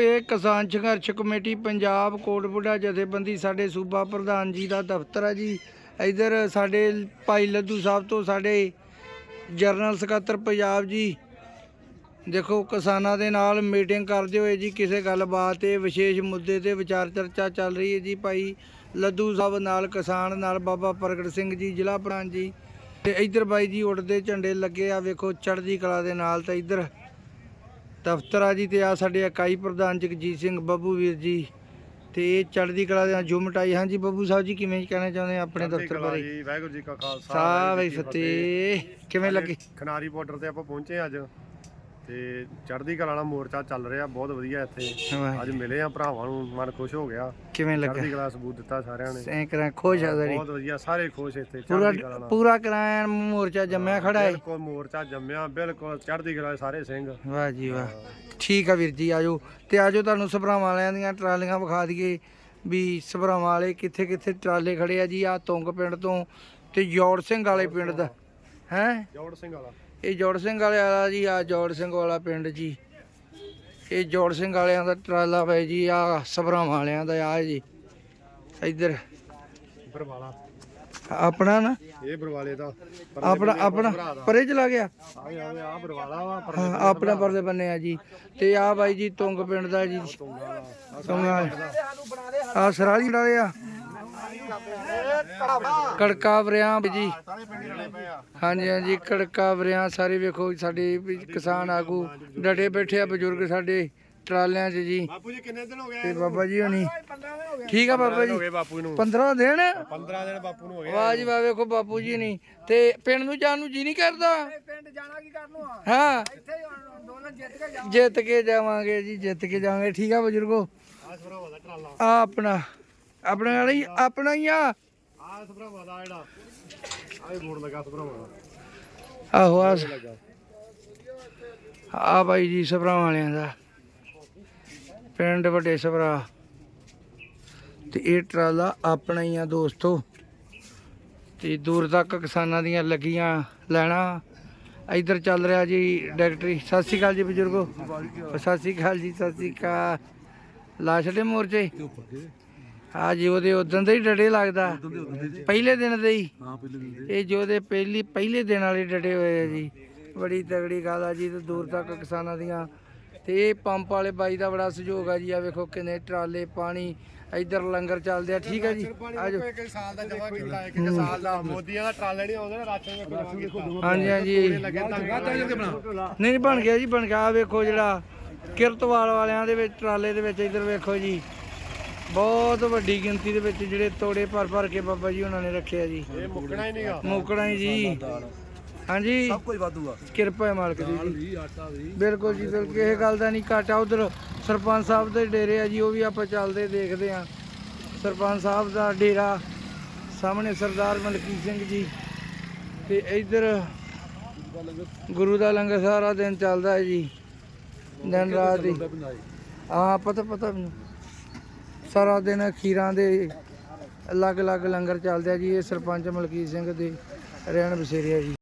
ਇਹ ਕਿਸਾਨ ਸੰਘਰਸ਼ ਕਮੇਟੀ ਪੰਜਾਬ ਕੋਟਬੁੱਢਾ ਜਥੇਬੰਦੀ ਸਾਡੇ ਸੂਬਾ ਪ੍ਰਧਾਨ ਜੀ ਦਾ ਦਫ਼ਤਰ ਹੈ ਜੀ। ਇਧਰ ਸਾਡੇ ਭਾਈ ਲੱਦੂ ਸਾਹਿਬ ਤੋਂ ਸਾਡੇ ਜਰਨਲ ਸਕੱਤਰ ਪੰਜਾਬ ਜੀ। ਦੇਖੋ, ਕਿਸਾਨਾਂ ਦੇ ਨਾਲ ਮੀਟਿੰਗ ਕਰਦੇ ਹੋਏ ਜੀ ਕਿਸੇ ਗੱਲਬਾਤ ਤੇ ਵਿਸ਼ੇਸ਼ ਮੁੱਦੇ ਤੇ ਵਿਚਾਰ ਚਰਚਾ ਚੱਲ ਰਹੀ ਹੈ ਜੀ ਭਾਈ ਲੱਦੂ ਸਾਹਿਬ ਨਾਲ, ਕਿਸਾਨ ਨਾਲ ਬਾਬਾ ਪ੍ਰਗਟ ਸਿੰਘ ਜੀ, ਜ਼ਿਲ੍ਹਾ ਪ੍ਰਧਾਨ ਜੀ। ਤੇ ਇਧਰ ਬਾਈ ਜੀ ਉੱਡਦੇ ਝੰਡੇ ਲੱਗੇ ਆ, ਵੇਖੋ ਚੜ੍ਹਦੀ ਕਲਾ ਦੇ ਨਾਲ ਤਾਂ ਇਧਰ ਦਫ਼ਤਰ ਆ ਜੀ ਤੇ ਆ ਸਾਡੇ ਇਕਾਈ ਪ੍ਰਧਾਨ ਜਗਜੀਤ ਸਿੰਘ ਬੱਬੂ ਵੀਰ ਜੀ ਤੇ ਇਹ ਚੜ੍ਹਦੀ ਕਲਾ ਦੇ ਨਾਲ ਜੁਮਟ ਆਈ ਹਾਂਜੀ ਬੱਬੂ ਸਾਹਿਬ ਜੀ ਕਿਵੇਂ ਕਹਿਣਾ ਚਾਹੁੰਦੇ ਆ ਆਪਣੇ ਦਫ਼ਤਰ ਬਾਰੇ? ਜੀ ਵਾਹਿਗੁਰੂ ਜੀ ਕਾ ਖਾਲਸਾ ਸਾਹ ਵਾਹਿਗੁਰੂ ਬਈ ਜੀ ਕੀ ਫਤਿਹ। ਕਿਵੇਂ ਲੱਗੇ? ਖਨਾਰੀ ਬਾਰਡਰ ਤੇ ਆਪਾਂ ਪਹੁੰਚੇ ਅੱਜ। ਤੇ ਚੜ੍ਹਦੀ ਕਲਾ ਵਾਲਾ ਮੋਰਚਾ ਚੱਲ ਰਿਹਾ ਬਹੁਤ ਵਧੀਆ ਇੱਥੇ। ਵਾਹ, ਅੱਜ ਮਿਲੇ ਆ ਭਰਾਵਾਂ ਨੂੰ ਮਨ ਖੁਸ਼ ਹੋ ਗਿਆ। ਕਿਵੇਂ ਲੱਗਾ? ਚੜ੍ਹਦੀ ਕਲਾ ਸਬੂਤ ਦਿੱਤਾ ਸਾਰਿਆਂ ਨੇ। ਸੈਂ ਕਰਾਂ ਖੁਸ਼ ਆ ਸਾਰੀ। ਬਹੁਤ ਵਧੀਆ ਸਾਰੇ ਖੁਸ਼ ਇੱਥੇ ਪੂਰਾ ਚੜ੍ਹਦੀ ਕਲਾ ਨਾਲ। ਪੂਰਾ ਕਰਾਇਆ ਮੋਰਚਾ ਜੰਮਿਆ ਖੜਾ ਹੈ ਬਿਲਕੁਲ ਮੋਰਚਾ ਜੰਮਿਆ ਬਿਲਕੁਲ ਚੜ੍ਹਦੀ ਕਲਾ ਦੇ ਸਾਰੇ ਸਿੰਘ। ਵਾਹ ਜੀ ਵਾਹ। ਠੀਕ ਆ ਵੀਰ ਜੀ ਆਜੋ। ਤੇ ਆਜੋ ਤੁਹਾਨੂੰ ਸਭਰਾਵਾਂ ਵਾਲਿਆਂ ਦੀਆਂ ਟਰਾਲੀਆਂ ਵਿਖਾ ਦਈਏ। ਵੀ ਸਭਰਾਵਾਂ ਵਾਲੇ ਕਿੱਥੇ ਕਿੱਥੇ ਟਰਾਲੇ ਖੜੇ ਆ ਜੀ? ਆ ਤੁੰਗ ਪਿੰਡ ਤੋਂ ਤੇ ਜੋੜ ਸਿੰਘ ਵਾਲੇ ਪਿੰਡ ਦਾ। ਹੈ? ਜੋੜ ਸਿੰਘ ਵਾਲਾ। ਇਹ ਜੋੜ ਸਿੰਘ ਵਾਲੇ ਵਾਲਾ ਜੀ ਆ ਜੋੜ ਸਿੰਘ ਵਾਲਾ ਪਿੰਡ ਜੀ। ਇਹ ਜੋੜ ਸਿੰਘ ਵਾਲਿਆਂ ਦਾ ਟਰਾਲਾ ਵੇ ਜੀ ਆ ਸਭਰਾਵਾਂ ਵਾਲਿਆਂ ਦਾ ਆ ਜੀ। ਇੱਧਰ। ਬਰਵਾਲਾ। ਆਪਣਾ ਨਾ? ਇਹ ਬਰਵਾਲੇ ਦਾ। ਆਪਣਾ ਆਪਣਾ ਪਰੇ ਚਲਾ ਗਿਆ? ਆ ਬਰਵਾਲਾ ਵਾ ਆਪਣਾ ਪਰਦੇ ਬੰਨੇ ਆ ਜੀ। ਤੇ ਆ ਬਾਈ ਜੀ ਤੁੰਗ ਪਿੰਡ ਦਾ ਜੀ। ਤੁੰਗਾ ਆ। ਸਰਾਲੀ ਡਾਲੇ ਆ। ਕੜਕਾ ਵਰਿਆਂ ਜੀ। ਹਾਂਜੀ ਹਾਂਜੀ ਕੜਕਾ ਵਰਿਆਂ ਸਾਰੇ ਵੇਖੋ ਸਾਡੇ ਕਿਸਾਨ ਆਗੂ ਡਟੇ ਬੈਠੇ ਆ ਬਜ਼ੁਰਗ ਸਾਡੇ ਟਰਾਲਿਆਂ 'ਚ ਜੀ। ਬਾਪੂ ਜੀ ਕਿੰਨੇ ਦਿਨ ਹੋ ਗਏ ਤੇ ਬਾਬਾ ਜੀ ਹੋਣੀ। ਠੀਕ ਆ ਬਾਬਾ ਜੀ? ਹੋ ਗਏ ਬਾਪੂ ਨੂੰ। 15 ਦਿਨ? 15 ਦਿਨ ਬਾਪੂ ਨੂੰ ਹੋ ਗਏ। ਵਾਹ ਜੀ ਵਾਹ ਵੇਖੋ ਬਾਪੂ ਜੀ ਨਹੀਂ ਤੇ ਪਿੰਡ ਨੂੰ ਜਾਣ ਨੂੰ ਜੀ ਨਹੀਂ ਕਰਦਾ? ਪਿੰਡ ਜਾਣਾ ਕੀ ਕਰਨ ਨੂੰ ਆ? ਹਾਂ। ਇੱਥੇ ਹੀ ਅੰਦੋਲਨ ਜਿੱਤ ਕੇ ਜਾ ਜਿੱਤ ਕੇ ਜਾਵਾਂਗੇ ਜੀ ਜਿੱਤ ਕੇ ਜਾਵਾਂਗੇ। ਠੀਕ ਆ ਬਜ਼ੁਰਗੋ? ਆ ਆਪਣਾ ਆਪਣੇ ਨਾਲ ਹੀ ਆਪਣਾ ਹੀ ਆ। ਆ ਸਭਰਾਵਾਂ ਦਾ ਜਿਹੜਾ ਆ ਇਹ ਬੋਰਡ ਲੱਗਾ ਸਭਰਾਵਾਂ ਦਾ। ਆਹੋ ਆ ਆ ਬਾਈ ਜੀ ਸਭਰਾ ਵਾਲਿਆਂ ਦਾ। ਪਿੰਡ ਵੱਡੇ ਸਭਰਾ। ਤੇ ਇਹ ਟਰਾਲਾ ਆਪਣਾ ਹੀ ਆ ਦੋਸਤੋ। ਤੇ ਦੂਰ ਤੱਕ ਕਿਸਾਨਾਂ ਦੀਆਂ ਲੱਗੀਆਂ ਲੈਣਾ। ਇੱਧਰ ਚੱਲ ਰਿਹਾ ਜੀ ਡਾਇਰੈਕਟਰੀ। ਸਤਿ ਸ਼੍ਰੀ ਅਕਾਲ ਜੀ ਬਜ਼ੁਰਗੋ। ਸਤਿ ਸ਼੍ਰੀ ਅਕਾਲ ਜੀ ਸਤਿ ਸ਼੍ਰੀ ਅਕਾਲ। ਲਾ ਛੱਡੇ ਮੋਰਚੇ। ਆ ਜੀ ਉਹਦੇ ਉਦੋਂ ਦੇ ਹੀ ਡੜੇ ਲੱਗਦਾ। ਪਹਿਲੇ ਦਿਨ ਦੇ ਹੀ। ਇਹ ਜੋ ਦੇ ਪਹਿਲੀ ਪਹਿਲੇ ਦਿਨ ਵਾਲੇ ਡਟੇ ਹੋਏ ਆ ਜੀ। ਬੜੀ ਤਗੜੀ ਗੱਲ ਆ ਜੀ ਤੇ ਦੂਰ ਤੱਕ ਕਿਸਾਨਾਂ ਦੀਆਂ। ਤੇ ਇਹ ਪੰਪ ਵਾਲੇ ਬਾਈ ਦਾ ਬੜਾ ਸਹਿਯੋਗ ਆ ਜੀ ਆ ਵੇਖੋ ਕਿੰਨੇ ਟਰਾਲੇ ਪਾਣੀ ਇੱਧਰ ਲੰਗਰ ਚੱਲਦੇ ਆ। ਠੀਕ ਆ ਜੀ ਆਜੋ ਇੱਕ ਸਾਲ ਦਾ ਜਮਾ ਕੀਤਾ ਇੱਕ ਇੱਕ ਸਾਲ ਦਾ। ਮੋਦੀਆਂ ਦਾ ਟਰਾਲੇ ਨਹੀਂ ਆਉਂਦੇ ਨਾ ਰਾਸ਼ਨ ਦੇ ਹਾਂਜੀ ਹਾਂਜੀ। ਨਹੀਂ ਨਹੀਂ ਬਣ ਗਿਆ ਜੀ ਬਣ ਗਿਆ। ਵੇਖੋ ਜਿਹੜਾ ਕਿਰਤਵਾਲ ਵਾਲਿਆਂ ਦੇ ਵਿੱਚ ਟਰਾਲੇ ਦੇ ਵਿੱਚ ਇੱਧਰ ਵੇਖੋ ਜੀ। ਬਹੁਤ ਵੱਡੀ ਗਿਣਤੀ ਦੇ ਵਿੱਚ ਜਿਹੜੇ ਤੋੜੇ ਭਰ ਭਰ ਕੇ ਬਾਬਾ ਜੀ ਉਹਨਾਂ ਨੇ ਰੱਖਿਆ ਜੀ। ਇਹ ਮੁੱਕਣਾ ਹੀ ਨਹੀਂਗਾ। ਮੋਕਣਾ ਹੀ ਜੀ। ਹਾਂਜੀ। ਕੁਝ ਵਾਧੂਗਾ ਕਿਰਪਾ ਹੈ ਮਾਲਕ ਦੀ ਜੀ। ਬਿਲਕੁਲ ਜੀ ਬਿਲਕੁਲ। ਇਹ ਗੱਲ ਦਾ ਨਹੀਂ ਘਾਟਾ। ਉਧਰ ਸਰਪੰਚ ਸਾਹਿਬ ਦੇ ਡੇਰੇ ਆ ਜੀ ਉਹ ਵੀ ਆਪਾਂ ਚੱਲਦੇ ਦੇਖਦੇ ਆ ਸਰਪੰਚ ਸਾਹਿਬ ਦਾ ਡੇਰਾ ਸਾਹਮਣੇ ਸਰਦਾਰ ਮਲਕੀਤ ਸਿੰਘ ਜੀ। ਤੇ ਇੱਧਰ ਗੁਰੂ ਦਾ ਲੰਗਰ ਸਾਰਾ ਦਿਨ ਚੱਲਦਾ ਹੈ ਜੀ। ਦਿਨ ਰਾਤ ਦੀ ਹਾਂ ਪਤਾ ਪਤਾ ਮੈਨੂੰ। ਸਾਰਾ ਦਿਨ ਖੀਰਾਂ ਦੇ ਅਲੱਗ-ਅਲੱਗ ਲੰਗਰ ਚੱਲਦੇ ਆ ਜੀ, ਇਹ ਸਰਪੰਚ ਮਲਕੀਤ ਸਿੰਘ ਦੇ ਰਹਿਣ ਬਸੇਰੇ ਆ ਜੀ।